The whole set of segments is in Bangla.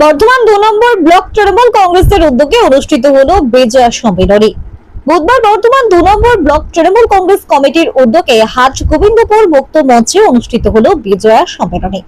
বর্ধমান দু নম্বর ব্লক তৃণমূল কংগ্রেসের উদ্যোগে অনুষ্ঠিত হলো বিজয়া সম্মেলনী। বুধবার বর্ধমান দু নম্বর ব্লক তৃণমূল কংগ্রেস কমিটির উদ্যোগে হাট গোবিন্দপুর মুক্ত মঞ্চে অনুষ্ঠিত হলো বিজয়া সম্মেলনী।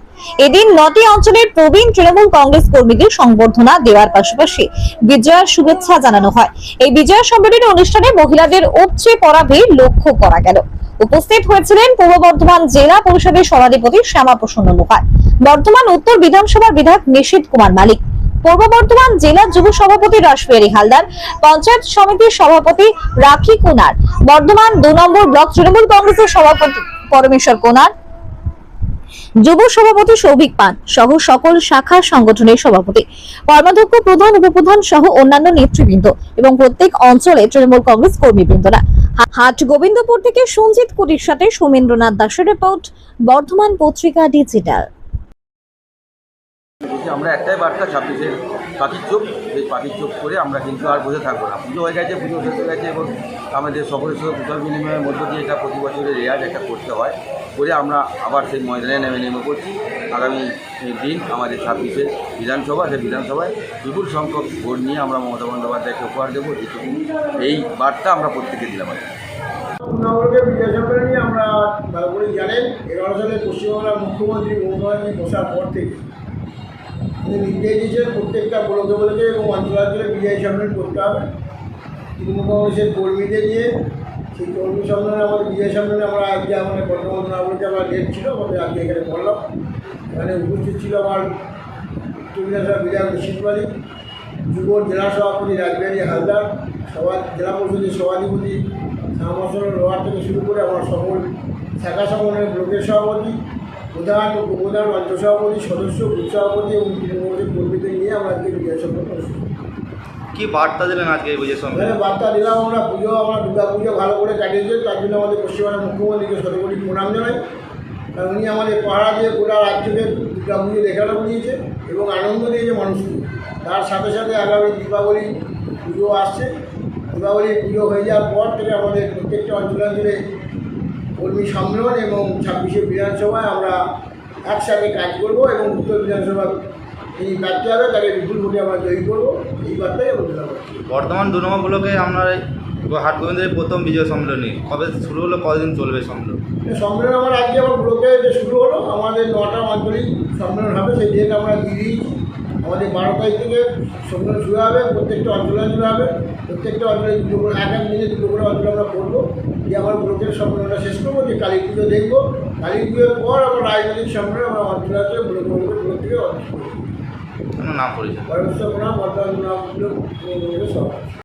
এদিন নটি অঞ্চলের প্রবীণ তৃণমূল কংগ্রেস কর্মীদের সংবর্ধনা দেওয়ার পাশাপাশি বিজয়ার শুভেচ্ছা জানানো হয়। এই বিজয়া সম্মেলনী অনুষ্ঠানে মহিলাদের উপচে পড়া ভিড় লক্ষ্য করা গেল। উপস্থিত হয়েছিলেন পূর্ব বর্ধমান জেলা পরিষদের সভাধিপতি শ্যামা প্রসন্ন লোহার। বর্ধমান উত্তর বিধানসভার বিধায়ক নিশীত কুমার মালিক। পূর্ব বর্ধমান জেলা যুব সভাপতি রাসবিহারী হালদার, পঞ্চায়েত সমিতির সভাপতি রাখি কুনার, বর্ধমান দু নম্বর ব্লক তৃণমূল কংগ্রেসের সভাপতি পরমেশ্বর কোনার, যুব সভাপতি সৌভিক পান সহ সকল শাখা সংগঠনের সভাপতি। কর্মাধ্যক্ষ প্রধান, উপপ্রধান সহ অন্যান্য নেতৃবৃন্দ এবং প্রত্যেক অঞ্চলে তৃণমূল কংগ্রেস কর্মীবৃন্দরা। হাট গোবিন্দপুর থেকে সঞ্জিত কুটির সাথে সোমেন্দ্রনাথ দাসের রিপোর্ট, বর্ধমান পত্রিকা ডিজিটাল। বলছি আমরা একটাই বার্তা ছাব্বিশের পাখির চোখ এই পাখির চোখ করে আমরা কিন্তু আর বসে থাকব না। পুজো হয়ে গেছে, পুজো শেষ হয়ে গেছে এবং আমাদের সকলের সাথে কুশল বিনিময়ের মধ্য দিয়ে এটা প্রতি বছরের রেয়াজ একটা করতে হয় করে আমরা আবার সেই ময়দানে নেমে নেমে করছি আগামী দিন আমাদের ছাব্বিশে বিধানসভা, সেই বিধানসভায় বিপুল সংখ্যক ভোট নিয়ে আমরা মমতা বন্দ্যোপাধ্যায়কে উপহার দেবো। এইটুকু এই বার্তা আমরা প্রত্যেকে দিলাম। নগরকে বিজয় আমরা ভালো জানেন এগারো সালে মুখ্যমন্ত্রী মমতা ব্যানার্জি বসার পর থেকে নির্দেশ দিয়েছেন প্রত্যেকটা ব্লকে ব্লকে এবং অঞ্চলাঞ্চলে বিজয় সম্মেলন করতে হবে। তৃণমূল কংগ্রেসের কর্মীদের নিয়ে, সেই কর্মী সম্মেলনে আমাদের বিজয় সম্মেলনে আমরা আজকে আমাদের বর্তমান নগরকে আমার ডেট ছিল, আমাদের আজকে এখানে বললাম। এখানে উপস্থিত ছিল আমার উত্তর বিধায়ক মালিক, যুব জেলা সভাপতি রাজবিহারী হালদার, সভা, জেলা পরিষদের সভাধিপতি শ্যামাসন লোহার থেকে শুরু করে আমার সকল শাখা সংগঠনের ব্লকের সভাপতি প্রধান উপপ্রধান অঞ্চল সভাপতি সদস্য বুথ সভাপতি এবং তৃণমূলের কর্মীদের নিয়ে আমরা আজকে বিজয় সম্পন্ন কি বার্তা দিলেন আজকে এই বুঝে সঙ্গে বার্তা দিলাম আমরা পুজো আমরা দুর্গা পুজো ভালো করে কাটিয়েছে তার জন্য আমাদের পশ্চিমবঙ্গের মুখ্যমন্ত্রীকে শতকোটি প্রণাম জানাই। কারণ উনি আমাদের পাড়া দিয়ে গোটা রাজ্যকে দুর্গা পুজো দেখানো দিয়েছে এবং আনন্দ দিয়েছে মানুষকে। তার সাথে সাথে আগামী দীপাবলি পুজো আসছে। দীপাবলি পুজো হয়ে যাওয়ার পর থেকে আমাদের প্রত্যেকটা অঞ্চলাঞ্চলে কর্মী সম্মেলন এবং ছাব্বিশে বিধানসভায় আমরা একসাথে কাজ করব এবং উত্তর বিধানসভা এই কাজটি হবে তাকে বিপুল ভোটে আমরা জয়ী করব। এই বার্তাই আমরা বর্তমান দু নম্বর ব্লকে এই হাট গোবিন্দের প্রথম বিজয় সম্মেলনী কবে শুরু হলো কতদিন চলবে সম্মেলন? এই সম্মেলন আমার আজকে আমার ব্লকে যে শুরু হলো আমাদের নটা আঞ্চলিক সম্মেলন হবে সেই ডেট আমরা দিয়ে দিয়েছি। আমাদের বারো তারিখ থেকে সম্মেলন শুরু হবে প্রত্যেকটা অঞ্চলে অঞ্চলে হবে প্রত্যেকটা অঞ্চলে দুটো করে এক এক দিনে দুটো করে অঞ্চলে আমরা করব দিয়ে আমার ব্লকের সম্মেলনটা শেষ করব যে কালী পুজো দেখব কালী পুজোর পর আমার রাজনৈতিক সম্মেলন আমরা অঞ্চলাঞ্চলে ব্লক ব্লক ব্লক থেকে অঞ্চল নাম পরিচয় সব